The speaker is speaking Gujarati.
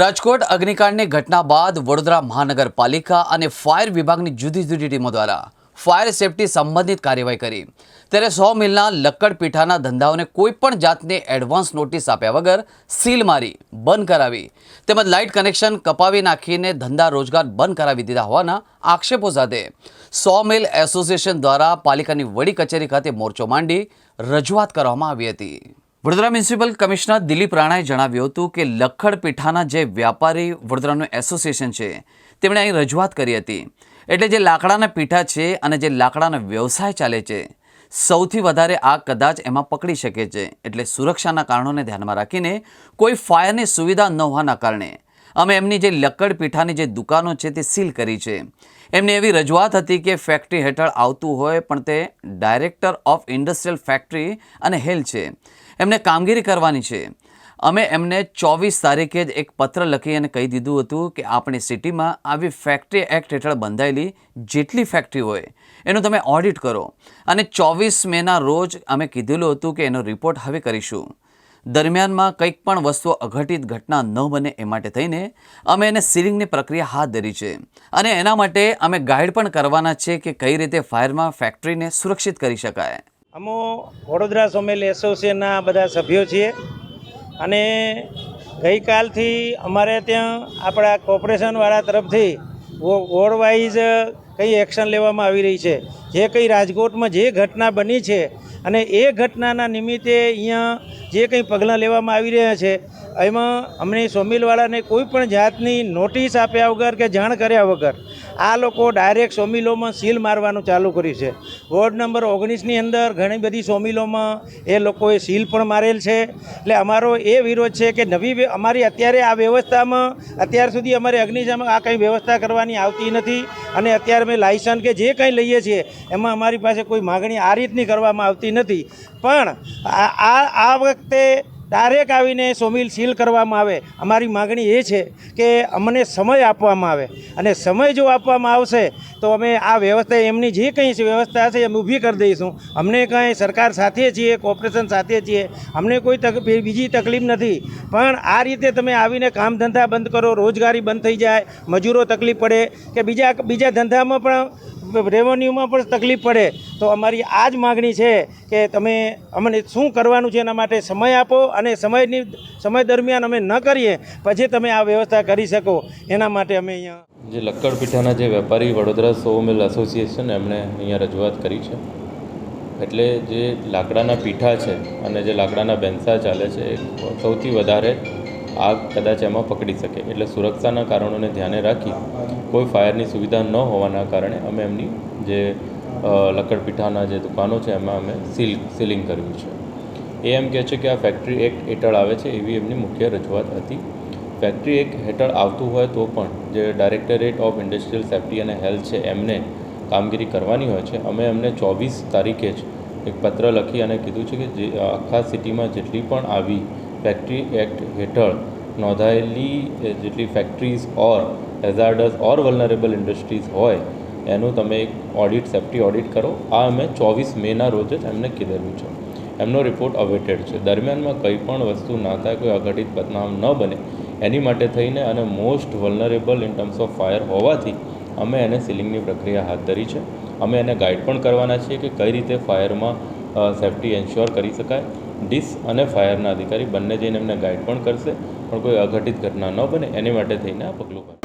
રાજકોટ અગ્નિકાંડની ઘટના બાદ વડોદરા મહાનગરપાલિકા અને ફાયર વિભાગની જુદી જુદી ટીમો દ્વારા ફાયર સેફટી સંબંધિત કાર્યવાહી કરી. ત્યારે સો મિલના લક્કડ પીઠાના ધંધાઓને કોઈ પણ જાતની એડવાન્સ નોટિસ આપ્યા વગર સીલ મારી, બંધ કરાવી. તેમજ લાઇટ કનેક્શન કપાવી નાખીને ધંધા રોજગાર બંધ કરાવી દીધા હોવાના આક્ષેપો સાથે સો મિલ એસોસિએશન દ્વારા પાલિકાની વડી કચેરી ખાતે મોરચો માંડી રજૂઆત કરવામાં આવી હતી. વડોદરા મ્યુનિસિપલ કમિશનર દિલીપ રાણાએ જણાવ્યું હતું કે લખડ પીઠાના જે વ્યાપારી વડોદરાનું એસોસિએશન છે, તેમણે અહીં રજૂઆત કરી હતી. એટલે જે લાકડાના પીઠા છે અને જે લાકડાનો વ્યવસાય ચાલે છે, સૌથી વધારે આગ કદાચ એમાં પકડી શકે છે. એટલે સુરક્ષાના કારણોને ધ્યાનમાં રાખીને કોઈ ફાયરની સુવિધા ન હોવાના કારણે અમે એમની જે લક્કડ પીઠાની જે દુકાનો છે તે સીલ કરી છે. એમની એવી રજૂઆત હતી કે ફેક્ટરી હેઠળ આવતું હોય પણ તે ડાયરેક્ટર ઓફ ઇન્ડસ્ટ્રીયલ ફેક્ટરી અને હેલ છે. એમને કામગીરી કરવાની છે. અમે એમને ચોવીસ તારીખે જ એક પત્ર લખી અને કહી દીધું હતું કે આપણી સિટીમાં આવી ફેક્ટરી એક્ટ હેઠળ બંધાયેલી જેટલી ફેક્ટરી હોય, એનું તમે ઓડિટ કરો. અને ચોવીસ મેના રોજ અમે કીધેલું હતું કે એનો રિપોર્ટ હવે કરીશું. દરમિયાનમાં કંઈક પણ વસ્તુઓ અઘટિત ઘટના ન બને એ માટે થઈને અમે એને સીલિંગની પ્રક્રિયા હાથ ધરી છે. અને એના માટે અમે ગાઈડ પણ કરવાના છે કે કઈ રીતે ફાયરમાં ફેક્ટરીને સુરક્ષિત કરી શકાય. અમો વડોદરા સોમેલ એસોસિએશનના બધા સભ્યો છીએ. અને ગઈકાલથી અમારે ત્યાં આપણા કોર્પોરેશનવાળા તરફથી વોર્ડ વાઇઝ કંઈ એક્શન લેવામાં આવી રહી છે? જે કંઈ રાજકોટમાં જે ઘટના બની છે અને એ ઘટનાના નિમિત્તે અહીંયા જે કંઈ પગલાં લેવામાં આવી રહ્યા છે, એમાં અમને સોમિલવાળાને કોઈ પણ જાતની નોટિસ આપ્યા વગર કે જાણ કર્યા વગર આ લોકો ડાયરેક્ટ સોમિલોમાં સીલ મારવાનું ચાલુ કર્યું છે. વોર્ડ નંબર ઓગણીસની અંદર ઘણી બધી સોમિલોમાં એ લોકોએ સીલ પણ મારેલ છે. એટલે અમારો એ વિરોધ છે કે નવી અમારી અત્યારે આ વ્યવસ્થામાં, અત્યાર સુધી અમારે અગ્નિશામક આ કંઈ વ્યવસ્થા કરવાની આવતી નથી અને અત્યારે અમે લાયસન્સ કે જે કંઈ લઈએ છીએ, એમાં અમારી પાસે કોઈ માગણી આ રીતની કરવામાં આવતી નથી. પણ આ આ વખતે ડાયરેક્ટ આવીને સોમિલ સીલ કરવામાં આવે. અમારી માગણી એ છે કે અમને સમય આપવામાં આવે. અને સમય જો આપવામાં આવશે, તો અમે આ વ્યવસ્થા, એમની જે કંઈ વ્યવસ્થા છે એમ ઊભી કરી દઈશું. અમને કંઈ સરકાર સાથે છીએ, કોર્પોરેશન સાથે છીએ, અમને કોઈ તક બીજી તકલીફ નથી. પણ આ રીતે તમે આવીને કામ ધંધા બંધ કરો, રોજગારી બંધ થઈ જાય, મજૂરો તકલીફ પડે, કે બીજા બીજા ધંધામાં પણ રેવન્યુમાં પણ તકલીફ પડે, તો અમારી આ જ માગણી છે કે તમે અમને શું કરવાનું છે એના માટે સમય આપો અને સમયની, સમય દરમિયાન અમે ન કરીએ, પછી તમે આ વ્યવસ્થા કરી શકો. એના માટે અમે અહીંયા જે લક્કડ પીઠાના જે વેપારી વડોદરા સો મિલ એસોસિએશન એમણે અહીંયા રજૂઆત કરી છે. એટલે જે લાકડાના પીઠા છે અને જે લાકડાના બેન્સા ચાલે છે, એ સૌથી વધારે આગ કદાચ એમાં પકડી શકે. એટલે સુરક્ષાના કારણોને ધ્યાને રાખી કોઈ ફાયરની સુવિધા ન હોવાના કારણે અમે એમની જે લકડપીઠાના જે દુકાનો છે, એમાં અમે સીલ, સીલિંગ કર્યું છે. એ એમ કહે છે કે આ ફેક્ટરી એક્ટ હેઠળ આવે છે એવી એમની મુખ્ય રજૂઆત હતી. ફેક્ટરી એક હેઠળ આવતું હોય તો પણ જે ડાયરેક્ટરેટ ઓફ ઇન્ડસ્ટ્રીયલ સેફ્ટી અને હેલ્થ છે, એમને કામગીરી કરવાની હોય છે. અમે એમને ચોવીસ તારીખે જ એક પત્ર લખી અને કીધું છે કે જે આખા સિટીમાં જેટલી પણ આવી ફેક્ટરી એક્ટ હેઠળ નોંધાયેલી જેટલી factories or hazardous or vulnerable industries હોય, એનું તમે એક ઓડિટ સેફ્ટી ઓડિટ કરો. આ અમે ચોવીસ મેના રોજ જ એમને કીધેલું છે. એમનો રિપોર્ટ અવેટેડ છે. દરમિયાનમાં કંઈ પણ વસ્તુ ના થાય, કોઈ અઘટિત બદનામ ન બને, એની માટે થઈને અને most vulnerable in terms of fire હોવાથી, અમે એને સીલિંગની પ્રક્રિયા હાથ ધરી છે. અમે એને ગાઈડ પણ કરવાના છીએ કે કઈ રીતે ફાયરમાં સેફ્ટી એન્શ્યોર કરી શકાય. ડીસ અને ફાયરના અધિકારી બંને જઈને એમને ગાઈડ પણ કરશે, પણ કોઈ અઘટિત ઘટના ન બને, એની માટે થઈને આ પગલું ભરશે.